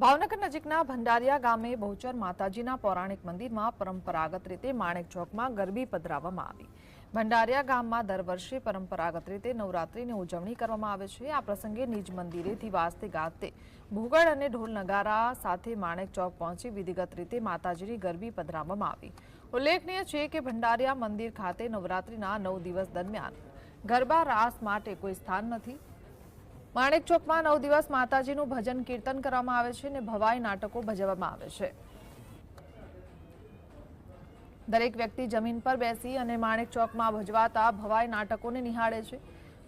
ભાવનગર નજીકના ભંડારિયા ગામે બહુચર માતાજીના પૌરાણિક મંદિરમાં પરંપરાગત રીતે માણેક ચોકમાં ગરબી પધરાવવામાં આવી. ભંડારિયા ગામમાં દર વર્ષે પરંપરાગત રીતે નવરાત્રિની ઉજવણી કરવામાં આવે છે. આ પ્રસંગે નિજ મંદિરેથી વાજતે ગાજતે ભૂગળ અને ઢોલ નગારા સાથે માણેક ચોક પહોંચી વિધિગત રીતે માતાજીની ગરબી પધરાવવામાં આવી. ઉલ્લેખનીય છે કે ભંડારિયા મંદિર ખાતે નવરાત્રિના નવ દિવસ દરમિયાન ગરબા રાસ માટે કોઈ સ્થાન નથી. માણેક ચોકમાં નવ દિવસ માતાજીનું ભજન કીર્તન કરવામાં આવે છે અને ભવાઈ નાટકો ભજવવામાં આવે છે. દરેક વ્યક્તિ જમીન પર બેસી અને માણેક ચોકમાં ભજવાતા ભવાઈ નાટકોને નિહાળે છે.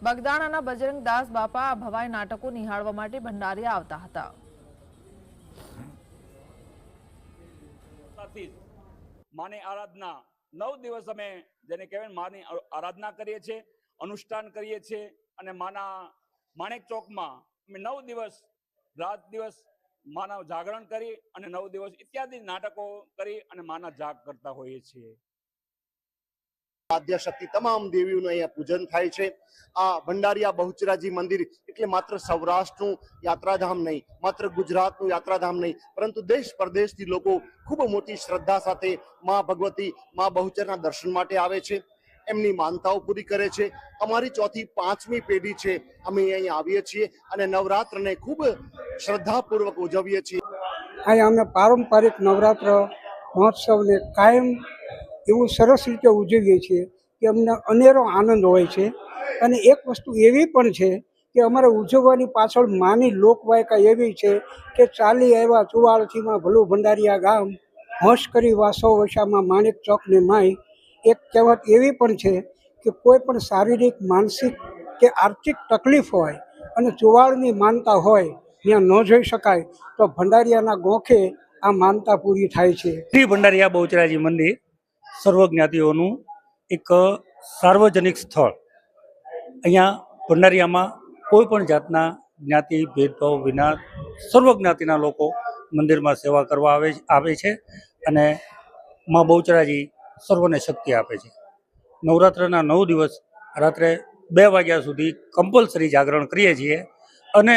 બગદાણાના બજરંગ દાસ બાપા આ ભવાઈ નાટકો નિહાળવા માટે ભંડારિયા આવતા હતા. માની આરાધના નવ દિવસ અમે જેને કહેવાય માની આરાધના કરીએ છીએ, અનુષ્ઠાન કરીએ છીએ અને માના માણેક ચોકમાં અમે નવ દિવસ રાત દિવસ માના જાગરણ કરી અને નવ દિવસ ઇત્યાદિ નાટકો કરી અને માના જાગ કરતા હોઈએ છીએ. આદ્ય શક્તિ તમામ દેવીઓનું અહીંયા પૂજન થાય છે. આ ભંડારિયા બહુચરાજી મંદિર એટલે માત્ર સૌરાષ્ટ્રનું યાત્રાધામ નહીં, માત્ર ગુજરાતનું યાત્રાધામ નહીં, પરંતુ દેશ પરદેશથી લોકો ખૂબ મોટી શ્રદ્ધા સાથે મા ભગવતી મા બહુચરના દર્શન માટે આવે છે. એમની માનતાઓ પૂરી કરે છે. અમારી ચોથી પાંચમી પેઢી છે. અમે અહીંયા આવીએ છીએ અને નવરાત્રને ખૂબ શ્રદ્ધાપૂર્વક ઉજવીએ છીએ. અહીંયા અમે પારંપરિક નવરાત્ર મહોત્સવને કાયમ એવું સરસ રીતે ઉજવીએ છીએ કે અમને અનેરો આનંદ હોય છે. અને એક વસ્તુ એવી પણ છે કે અમારે ઉજવવાની પાછળ માની લોકવાયકા એવી છે કે ચાલી આવ્યા ચુવાળથીમાં ભલું ભંડારિયા ગામ હોશ કરી વાસો વશામાં માણેક ચોકને માય એક કહેવત એવી પણ છે કે કોઈ પણ શારીરિક, માનસિક કે આર્થિક તકલીફ હોય અને ચુવાળની માનતા હોય, ત્યાં ન જોઈ શકાય, તો ભંડારિયાના ગોખે આ માનતા પૂરી થાય છે. શ્રી ભંડારિયા બહુચરાજી મંદિર સર્વજ્ઞાતિઓનું એક સાર્વજનિક સ્થળ. અહીંયા ભંડારિયામાં કોઈ પણ જાતના જ્ઞાતિ, ભેદભાવ વિના સર્વ જ્ઞાતિના લોકો મંદિરમાં સેવા કરવા આવે આવે છે અને માં બહુચરાજી સર્વને શક્તિ આપે છે. નવરાત્રના નવ દિવસ રાત્રે બે વાગ્યા સુધી કમ્પલસરી જાગરણ કરીએ છીએ અને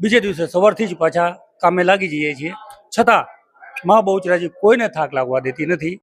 બીજે દિવસે સવારથી જ પાછા કામે લાગી જઈએ છીએ. છતાં મા બહુચરાજી કોઈને થાક લાગવા દેતી નથી.